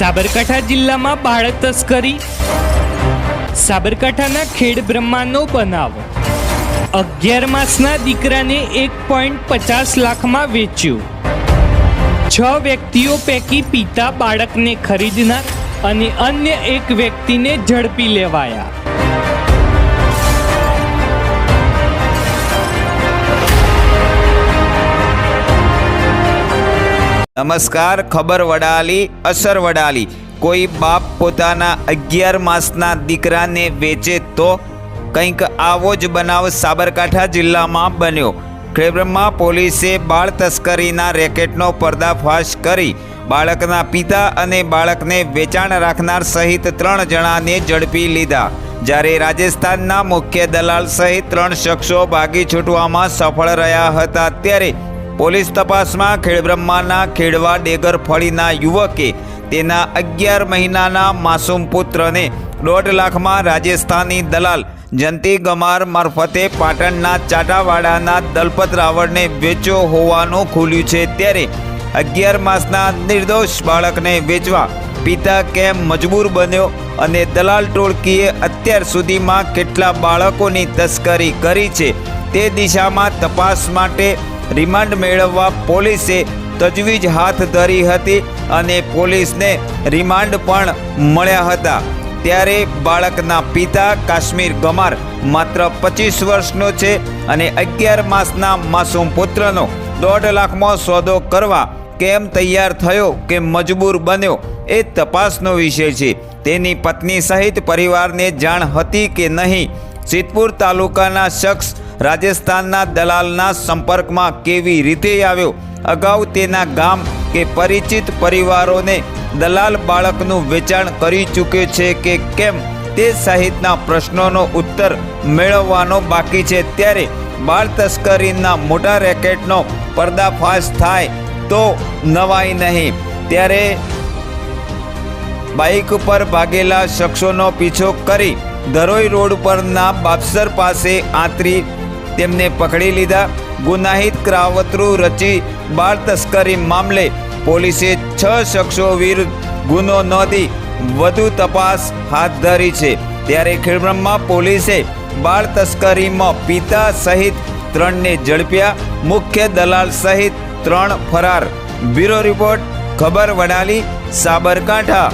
સાબરકાંઠા જિલ્લામાં બાળક તસ્કરી. સાબરકાંઠાના ખેડ બ્રહ્માનો બનાવ. અગિયાર માસના દીકરાને એક પોઈન્ટ પચાસ લાખમાં વેચ્યું. છ વ્યક્તિઓ પૈકી પિતા બાળકને ખરીદનાર અને અન્ય એક વ્યક્તિને ઝડપી લેવાયા. નમસ્કાર, ખબર વડાલી, અસર વડાલી. કોઈ બાપ પોતાના અગિયાર માસના દીકરાને વેચે તો કંઈક આવો જ બનાવ સાબરકાંઠા જિલ્લામાં બન્યો. ખેબ્રમમાં પોલીસે બાળ તસ્કરીના રેકેટનો પર્દાફાશ કરી બાળકના પિતા અને બાળકને વેચાણ રાખનાર સહિત ત્રણ જણાને ઝડપી લીધા. જ્યારે રાજસ્થાનના મુખ્ય દલાલ સહિત ત્રણ શખ્સો ભાગી છૂટવામાં સફળ રહ્યા હતા, ત્યારે પોલીસ તપાસમાં ખેડબ્રહ્માના ખેડવા ડેગર ફળીના યુવકે તેના અગિયાર મહિનાના માસૂમ પુત્રને દોઢ લાખમાં રાજસ્થાની દલાલ જંતી ગમાર મારફતે પાટણના ચાટાવાડાના દલપત રાવળને વેચ્યો હોવાનું ખુલ્યું છે. ત્યારે અગિયાર માસના નિર્દોષ બાળકને વેચવા પિતા કેમ મજબૂર બન્યો અને દલાલ ટોળકીએ અત્યાર સુધીમાં કેટલા બાળકોની તસ્કરી કરી છે તે દિશામાં તપાસ માટે રિમાન્ડ મેળવવા પોલીસે તજવીજ હાથ ધરી હતી અને પોલીસને રિમાન્ડ પણ મળ્યા હતા. ત્યારે બાળકના પિતા કાશ્મીર ગમાર માત્ર પચીસ વર્ષનો છે અને અગિયાર માસના માસૂમ પુત્રનો દોઢ લાખમાં સોદો કરવા કેમ તૈયાર થયો કે મજબૂર બન્યો એ તપાસનો વિષય છે. તેની પત્ની સહિત પરિવારને જાણ હતી કે નહીં, સિદ્ધપુર તાલુકાના શખ્સ રાજસ્થાનના દલાલના સંપર્કમાં કેવી રીતે આવ્યો? અગાઉ તેના ગામ કે પરિચિત પરિવારોને દલાલ બાળકનું વેચાણ કરી ચૂક્યો છે કે કેમ? તે સહિતના પ્રશ્નોનો ઉત્તર મેળવવાનો બાકી છે. ત્યારે બાળ તસ્કરીના મોટા રેકેટનો પર્દાફાશ થાય તો નવાઈ નહીં. ત્યારે બાઇક પર ભાગેલા શખ્સોનો પીછો કરી ધરોઈ રોડ પરના બાપસર પાસે આંતરી તેમને પકડી લીધા. ગુનાહિત કાવતરું રચી બાળ તસ્કરી મામલે પોલીસે છ શખ્સો વિરુદ્ધ ગુનો નોંધી વધુ તપાસ હાથ ધરી છે. ત્યારે ખેડબ્રહ્મા પોલીસે બાળ તસ્કરીમાં પિતા સહિત ત્રણને ઝડપ્યા. મુખ્ય દલાલ સહિત ત્રણ ફરાર. બ્યુરો રિપોર્ટ, ખબર વડાલી, સાબરકાંઠા.